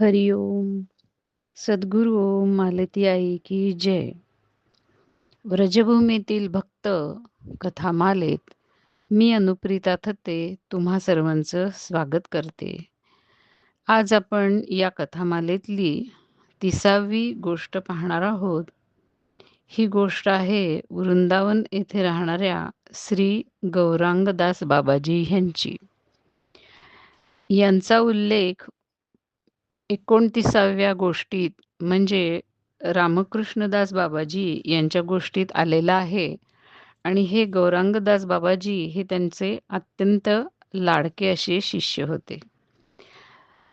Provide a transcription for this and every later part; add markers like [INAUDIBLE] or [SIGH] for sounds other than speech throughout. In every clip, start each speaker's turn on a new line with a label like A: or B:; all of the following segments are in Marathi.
A: हरिओम सद्गुरू ओम मालती आई की जय. व्रजभूमीतील भक्त कथामालेत मी अनुप्रिता थत्ते तुम्हा सर्वांचं स्वागत करते. आज आपण या कथामालेतली तिसावी गोष्ट पाहणार आहोत. ही गोष्ट आहे वृंदावन येथे राहणाऱ्या श्री गौरांगदास बाबाजी यांची. यांचा उल्लेख एकोणतीसाव्या गोष्टीत म्हणजे रामकृष्णदास बाबाजी यांच्या गोष्टीत आलेला आहे. आणि हे गौरांगदास बाबाजी हे त्यांचे अत्यंत लाडके असे शिष्य होते.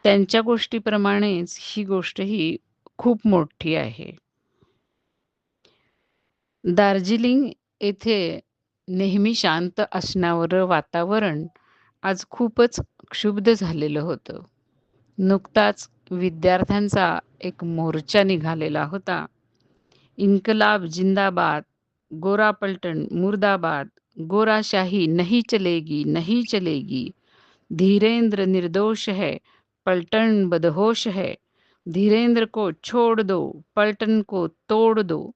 A: त्यांच्या गोष्टीप्रमाणेच ही गोष्ट ही खूप मोठी आहे. दार्जिलिंग येथे नेहमी शांत असणारं वातावरण आज खूपच क्षुब्ध झालेलं होतं. नुकताच विद्यार्थ्यांचा एक मोर्चा निघालेला होता. इन्कलाब जिंदाबाद गोरा पलटण मुर्दाबाद गोराशाही नहीं चलेगी नहीं चलेगी धीरेंद्र निर्दोष है पलटन बदहोश है धीरेंद्र को छोड़ दो पलटन को तोड़ दो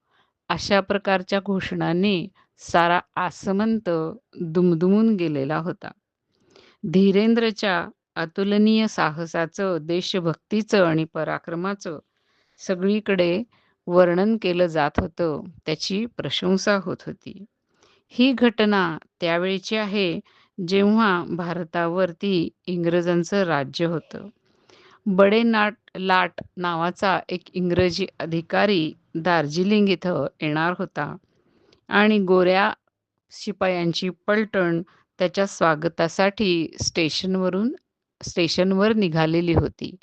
A: अशा प्रकारच्या घोषणाने सारा आसमंत दुमदुमून गेलेला होता. धीरेंद्रच्या अतुलनीय साहसाचं देशभक्तीचं आणि पराक्रमाचं सगळीकडे वर्णन केलं जात होतं त्याची प्रशंसा होत होती. ही घटना त्यावेळची आहे जेव्हा भारतावरती इंग्रजांचं राज्य होतं. बडे नाट लाट नावाचा एक इंग्रजी अधिकारी दार्जिलिंग इथं येणार होता आणि गोऱ्या शिपायांची पलटण त्याच्या स्वागतासाठी स्टेशनवरून स्टेशनवर निघालेली होती.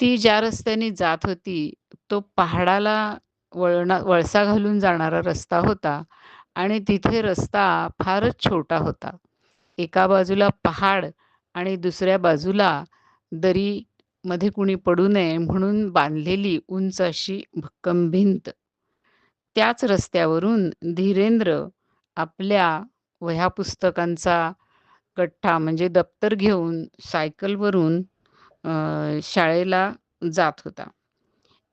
A: ती ज्या रस्त्याने जात होती तो पहाडाला वळणा वळसा घालून जाणारा रस्ता होता आणि तिथे रस्ता फारच छोटा होता. एका बाजूला पहाड आणि दुसऱ्या बाजूला दरी मध्ये कुणी पडू नये म्हणून बांधलेली उंच अशी भक्कम भिंत त्याच रस्त्यावरून धीरेंद्र आपल्या वह्या पुस्तकांचा गठ्ठा म्हणजे दप्तर घेऊन सायकलवरून शाळेला जात होता.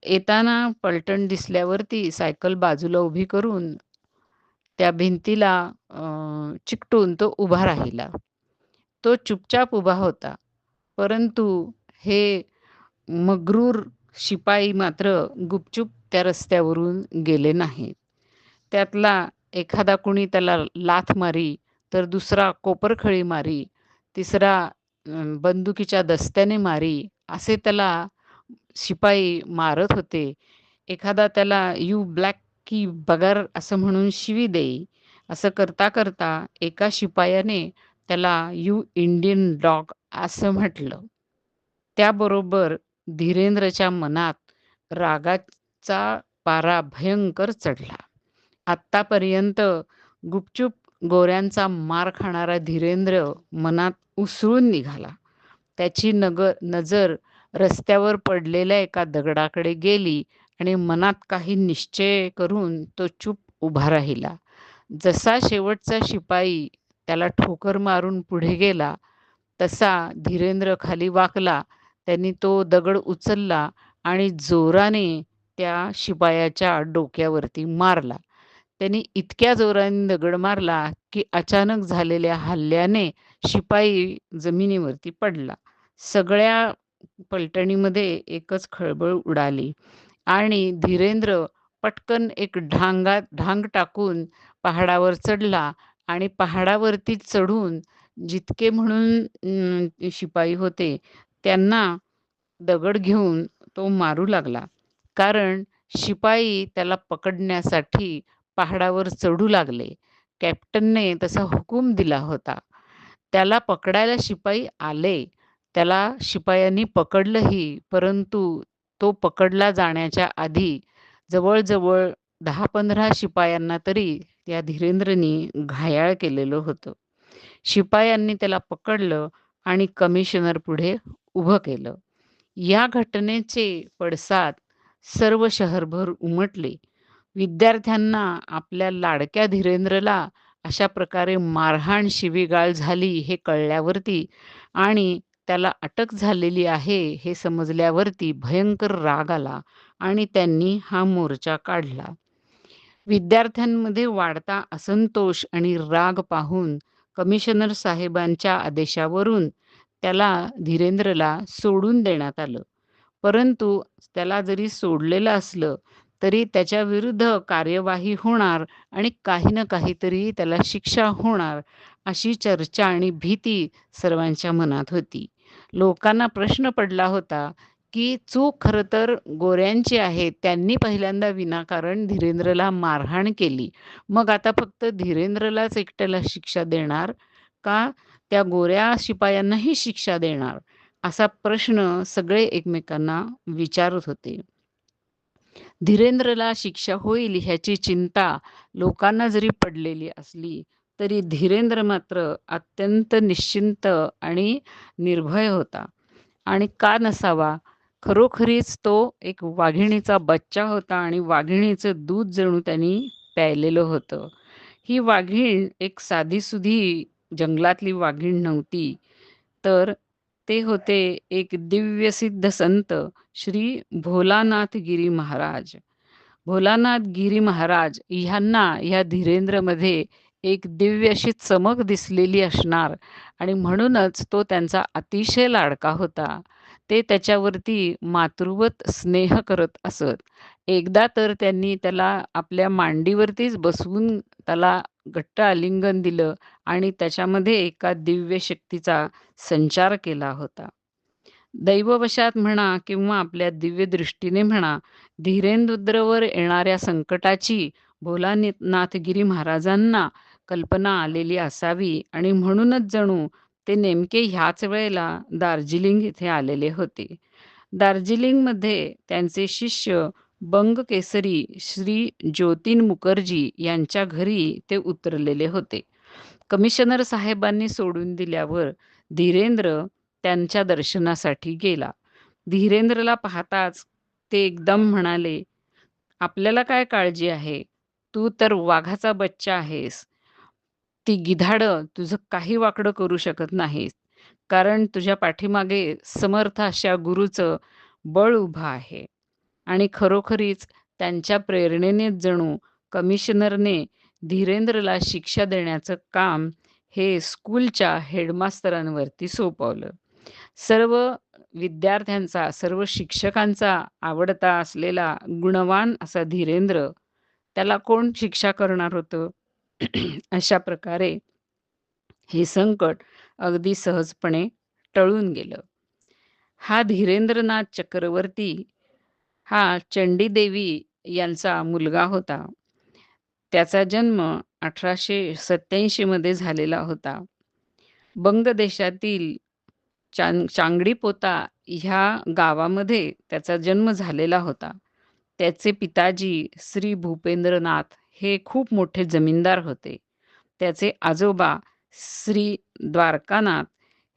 A: येताना पलटण दिसल्यावरती सायकल बाजूला उभी करून त्या भिंतीला चिकटून तो उभा राहिला. तो चुपचाप उभा होता. परंतु हे मगरूर शिपाई मात्र गुपचूप त्या रस्त्यावरून गेले नाहीत. त्यातला एखादा कुणी त्याला लाथ मारी तर दुसरा कोपरखळी मारी तिसरा बंदुकीच्या दस्त्याने मारी असे त्याला शिपाई मारत होते. एखादा त्याला यू ब्लॅक की बगर असं म्हणून शिवी देई. असं करता करता एका शिपायाने त्याला यू इंडियन डॉग असं म्हटलं. त्याबरोबर धीरेंद्रच्या मनात रागाचा पारा भयंकर चढला. आत्तापर्यंत गुपचूप गोऱ्यांचा मार खाणारा धीरेंद्र मनात उसळून निघाला. त्याची नगर नजर रस्त्यावर पडलेल्या एका दगडाकडे गेली आणि मनात काही निश्चय करून तो चूप उभा राहिला. जसा शेवटचा शिपाई त्याला ठोकर मारून पुढे गेला तसा धीरेंद्र खाली वाकला. त्यांनी तो दगड उचलला आणि जोराने त्या शिपायाच्या डोक्यावरती मारला. त्यांनी इतक्या जोराने दगड मारला की अचानक झालेल्या हल्ल्याने शिपाई जमिनीवरती पडला. सगळ्या पलटणीमध्ये एकच खळबळ उडाली आणि धीरेंद्र पटकन एक ढांगा ढांग टाकून पहाडावर चढला आणि पहाडावरती चढून जितके म्हणून शिपाई होते त्यांना दगड घेऊन तो मारू लागला. कारण शिपाई त्याला पकडण्यासाठी पहाडावर चढू लागले. कॅप्टनने तसा हुकूम दिला होता. त्याला पकडायला शिपाई आले. त्याला शिपायांनी पकडलंही परंतु तो पकडला जाण्याच्या आधी जवळजवळ दहा पंधरा शिपायांना तरी त्या धीरेंद्रनी घायाळ केलेलं होतं. शिपायांनी त्याला पकडलं आणि कमिशनर पुढे उभं केलं. या घटनेचे पडसाद सर्व शहरभर उमटले. विद्यार्थ्यांना आपल्या लाडक्या धीरेंद्रला अशा प्रकारे मारहाण शिवीगाळ झाली हे कळल्यावरती आणि त्याला अटक झालेली आहे हे समजल्यावरती भयंकर राग आला आणि त्यांनी हा मोर्चा काढला. विद्यार्थ्यांमध्ये वाढता असंतोष आणि राग पाहून कमिशनर साहेबांच्या आदेशावरून त्याला धीरेंद्रला सोडून देण्यात आलं. परंतु त्याला जरी सोडलेलं असलं तरी त्याच्या विरुद्ध कार्यवाही होणार आणि काही ना काहीतरी त्याला शिक्षा होणार अशी चर्चा आणि भीती सर्वांच्या मनात होती. लोकांना प्रश्न पडला होता की चूक खरं तर गोऱ्यांची आहे त्यांनी पहिल्यांदा विनाकारण धीरेंद्रला मारहाण केली. मग आता फक्त धीरेंद्रलाच एकट्याला शिक्षा देणार का? त्या गोऱ्या शिपायांनाही शिक्षा देणार असा प्रश्न सगळे एकमेकांना विचारत होते. धीरेंद्रला शिक्षा होईल ह्याची चिंता लोकांना जरी पडलेली असली तरी धीरेंद्र मात्र अत्यंत निश्चिंत आणि निर्भय होता. आणि का नसावा खरोखरीच तो एक वाघिणीचा बच्चा होता आणि वाघिणीचं दूध जणू त्यांनी प्यायलेलं होतं. ही वाघीण एक साधीसुधी जंगलातली वाघीण नव्हती. तर ते होते एक दिव्यसिद्ध संत श्री भोलानाथ गिरी महाराज. भोलानाथ गिरी महाराज ह्यांना ह्या धीरेंद्रमध्ये एक दिव्य अशी चमक दिसलेली असणार आणि म्हणूनच तो त्यांचा अतिशय लाडका होता. ते त्याच्यावरती मातृवत स्नेह करत असत. एकदा तर त्यांनी त्याला आपल्या मांडीवरतीच बसवून त्याला घट्ट आलिंगन दिलं आणि त्याच्यामध्ये एका दिव्य शक्तीचा संचार केला होता. दैववशात म्हणा किंवा आपल्या दिव्य दृष्टीने म्हणा धीरेंद्रवर येणाऱ्या संकटाची भोलानाथगिरी महाराजांना कल्पना आलेली असावी आणि म्हणूनच जणू ते नेमके ह्याच वेळेला दार्जिलिंग इथे आलेले होते. दार्जिलिंगमध्ये त्यांचे शिष्य बंग केसरी श्री ज्योतीन मुखर्जी यांच्या घरी ते उतरलेले होते. कमिशनर साहेबांनी सोडून दिल्यावर धीरेंद्र त्यांच्या दर्शनासाठी गेला. धीरेंद्रला पाहताच ते एकदम म्हणाले आपल्याला काय काळजी आहे? तू तर वाघाचा बच्चा आहेस. ती गिधाड तुझं काही वाकडं करू शकत नाहीस कारण तुझ्या पाठीमागे समर्थ अशा गुरुचं बळ उभं आहे. आणि खरोखरीच त्यांच्या प्रेरणेनेच जणू कमिशनरने धीरेंद्रला शिक्षा देण्याचं काम हे स्कूलच्या हेडमास्तरांवरती सोपवलं. सर्व विद्यार्थ्यांचा सर्व शिक्षकांचा आवडता असलेला गुणवान असा धीरेंद्र त्याला कोण शिक्षा करणार होतं? [CLEARS THROAT] अशा प्रकारे हे संकट अगदी सहजपणे टळून गेलं. हा धीरेंद्रनाथ चक्रवर्ती हा चंडी देवी यांचा मुलगा होता. त्याचा जन्म अठराशे सत्याऐंशी मध्ये झालेला होता. बंग देशातील चांग चांगडी पोता ह्या गावामध्ये त्याचा जन्म झालेला होता. त्याचे पिताजी श्री भूपेंद्रनाथ हे खूप मोठे जमीनदार होते. त्याचे आजोबा श्री द्वारकानाथ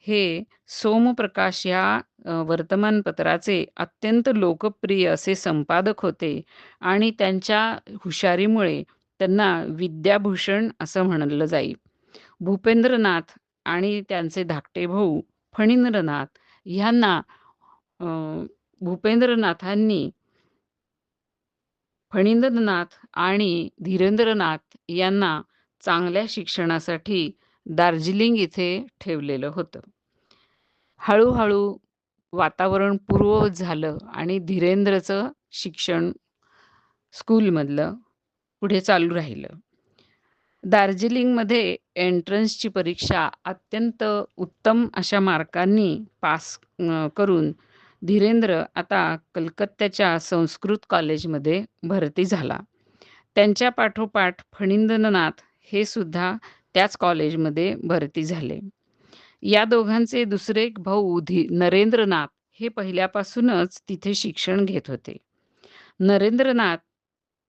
A: हे सोमप्रकाश या वर्तमानपत्राचे अत्यंत लोकप्रिय असे संपादक होते आणि त्यांच्या हुशारीमुळे त्यांना विद्याभूषण असं म्हणलं जाईल भूपेंद्रनाथ आणि त्यांचे धाकटे भाऊ फणींद्रनाथ ह्यांना भूपेंद्रनाथांनी फणींद्रनाथ आणि धीरेंद्रनाथ यांना चांगल्या शिक्षणासाठी दार्जिलिंग इथे ठेवलेलं होतं. हळूहळू वातावरण पूर्ववत झालं आणि धीरेंद्रचं शिक्षण स्कूलमधलं पुढे चालू राहिलं. दार्जिलिंगमध्ये एंट्रन्सची परीक्षा अत्यंत उत्तम अशा मार्कांनी पास करून धीरेंद्र आता कलकत्त्याच्या संस्कृत कॉलेजमध्ये भरती झाला. त्यांच्या पाठोपाठ फणींद्रनाथ हे सुद्धा त्याच कॉलेजमध्ये भरती झाले. या दोघांचे दुसरे एक भाऊ उधी नरेंद्रनाथ हे पहिल्यापासूनच तिथे शिक्षण घेत होते. नरेंद्रनाथ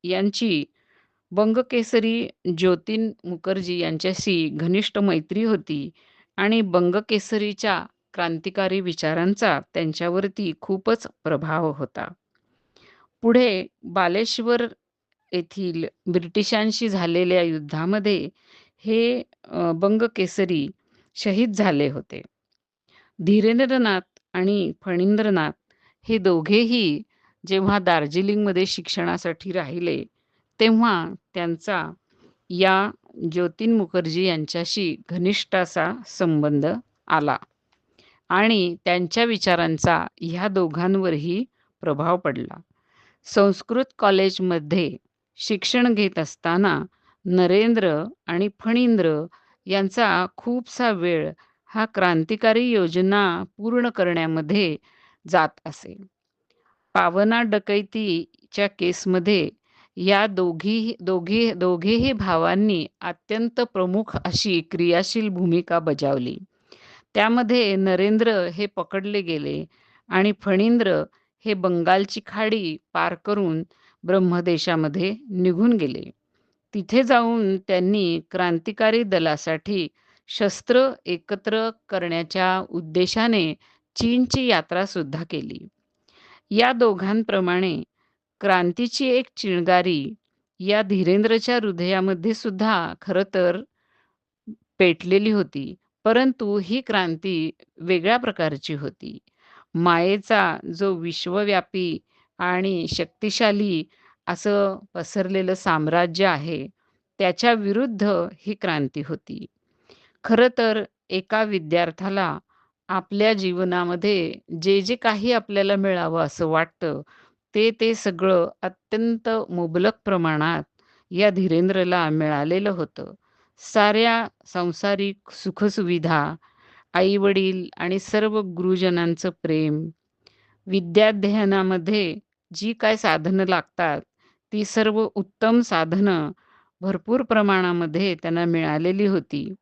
A: यांची बंगकेसरी ज्योतीन मुखर्जी यांच्याशी घनिष्ठ मैत्री होती आणि बंगकेसरीच्या क्रांतिकारी विचारांचा त्यांच्यावरती खूपच प्रभाव होता. पुढे बालेश्वर येथील ब्रिटिशांशी झालेल्या युद्धामध्ये हे बंगकेसरी शहीद झाले होते. धीरेंद्रनाथ आणि फणींद्रनाथ हे दोघेही जेव्हा दार्जिलिंगमध्ये शिक्षणासाठी राहिले तेव्हा त्यांचा या ज्योतीन मुखर्जी यांच्याशी घनिष्ठ असा संबंध आला आणि त्यांच्या विचारांचा ह्या दोघांवरही प्रभाव पडला. संस्कृत कॉलेजमध्ये शिक्षण घेत असताना नरेंद्र आणि फणींद्र यांचा खूपसा वेळ हा क्रांतिकारी योजना पूर्ण करण्यामध्ये जात असे. पावना डकैतीच्या केसमध्ये या दोघी दोघी दोघेही भावांनी अत्यंत प्रमुख अशी क्रियाशील भूमिका बजावली. त्यामध्ये नरेंद्र हे पकडले गेले आणि फणींद्र हे बंगालची खाडी पार करून ब्रह्मदेशामध्ये निघून गेले. तिथे जाऊन त्यांनी क्रांतिकारी दलासाठी शस्त्र एकत्र करण्याच्या उद्देशाने चीनची यात्रा सुद्धा केली. या दोघांप्रमाणे क्रांतीची एक चिणगारी या धीरेंद्रच्या हृदयामध्ये सुद्धा खरं तर पेटलेली होती परंतु ही क्रांती वेगळ्या प्रकारची होती. मायेचा जो विश्वव्यापी आणि शक्तिशाली असं पसरलेलं साम्राज्य आहे त्याच्या विरुद्ध ही क्रांती होती. खरं तर एका विद्यार्थ्याला आपल्या जीवनामध्ये जे जे काही आपल्याला मिळावं असं वाटतं ते ते सगळं अत्यंत मुबलक प्रमाणात या धीरेंद्रला मिळालेलं होतं. साऱ्या सांसारिक सुखसुविधा आईवडील आणि सर्व गुरुजनांचं प्रेम विद्याध्ययनामध्ये जी काय साधनं लागतात ती सर्व उत्तम साधनं भरपूर प्रमाणामध्ये त्यांना मिळालेली होती.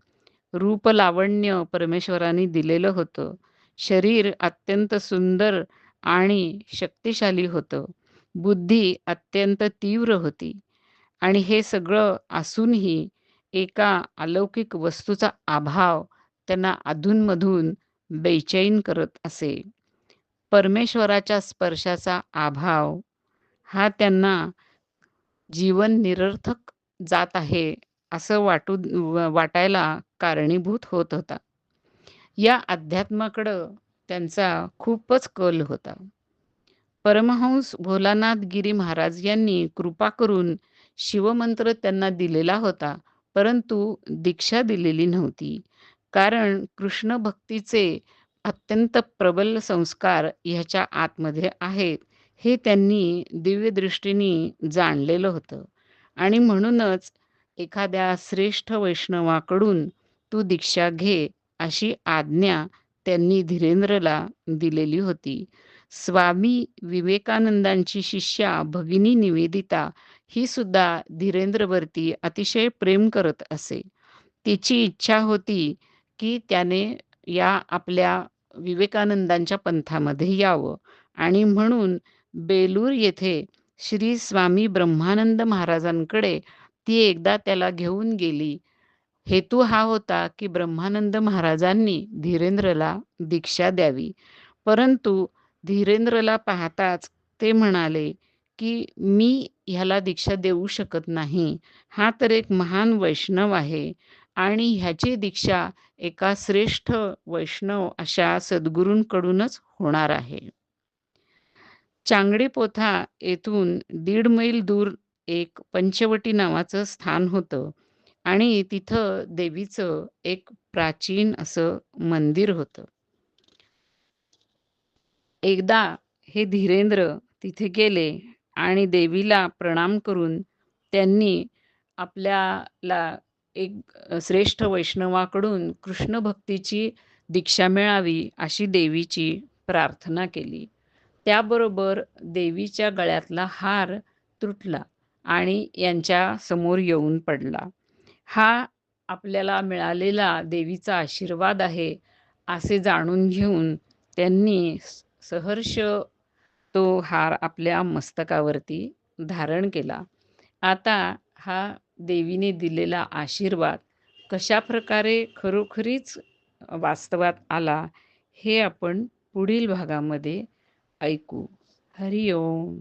A: रूप लावण्य परमेश्वरांनी दिलेलं होतं. शरीर अत्यंत सुंदर आणि शक्तिशाली होतं. बुद्धी अत्यंत तीव्र होती. आणि हे सगळं असूनही एका अलौकिक वस्तूचा अभाव त्यांना अधूनमधून बेचैन करत असे. परमेश्वराच्या स्पर्शाचा अभाव हा त्यांना जीवन निरर्थक जात आहे असं वाटू वाटायला कारणीभूत होत होता. या अध्यात्माकडं त्यांचा खूपच कल होता. परमहंस भोलानाथ गिरी महाराज यांनी कृपा करून शिवमंत्र त्यांना दिलेला होता परंतु दीक्षा दिलेली नव्हती. कारण कृष्ण भक्तीचे अत्यंत प्रबल संस्कार ह्याच्या आतमध्ये आहेत. हे त्यांनी दिव्यदृष्टीने जाणलेलं होतं. आणि म्हणूनच एखाद्या श्रेष्ठ वैष्णवाकडून तू दीक्षा घे अशी आज्ञा त्यांनी धीरेंद्रला दिलेली होती. स्वामी विवेकानंदांची शिष्या भगिनी निवेदिता ही सुद्धा धीरेंद्रवरती अतिशय प्रेम करत असे. तिची इच्छा होती की त्याने या आपल्या विवेकानंदांच्या पंथामध्ये यावं आणि म्हणून बेलूर येथे श्री स्वामी ब्रह्मानंद महाराजांकडे ती एकदा त्याला घेऊन गेली. हेतू हा होता की ब्रह्मानंद महाराजांनी धीरेंद्रला दीक्षा द्यावी. परंतु धीरेंद्रला पाहताच ते म्हणाले की मी ह्याला दीक्षा देऊ शकत नाही. हा तर एक महान वैष्णव आहे आणि ह्याची दीक्षा एका श्रेष्ठ वैष्णव अशा सद्गुरूंकडूनच होणार आहे. चांगडी पोथा येथून दीड मैल दूर एक पंचवटी नावाचं स्थान होतं. आणि तिथं देवीचं एक प्राचीन असं मंदिर होतं. एकदा हे धीरेंद्र तिथे गेले आणि देवीला प्रणाम करून त्यांनी आपल्याला एक श्रेष्ठ वैष्णवाकडून कृष्ण भक्तीची दीक्षा मिळावी अशी देवीची प्रार्थना केली. त्याबरोबर देवीच्या गळ्यातला हार तुटला आणि यांच्या समोर येऊन पडला. हा आपल्याला मिळालेला देवीचा आशीर्वाद आहे असे जाणून घेऊन त्यांनी सहर्ष तो हार आपल्या मस्तकावरती धारण केला. आता हा देवीने दिलेला आशीर्वाद कशा प्रकारे खरोखरीच वास्तवात आला हे आपण पुढील भागामध्ये ऐकू हरिओम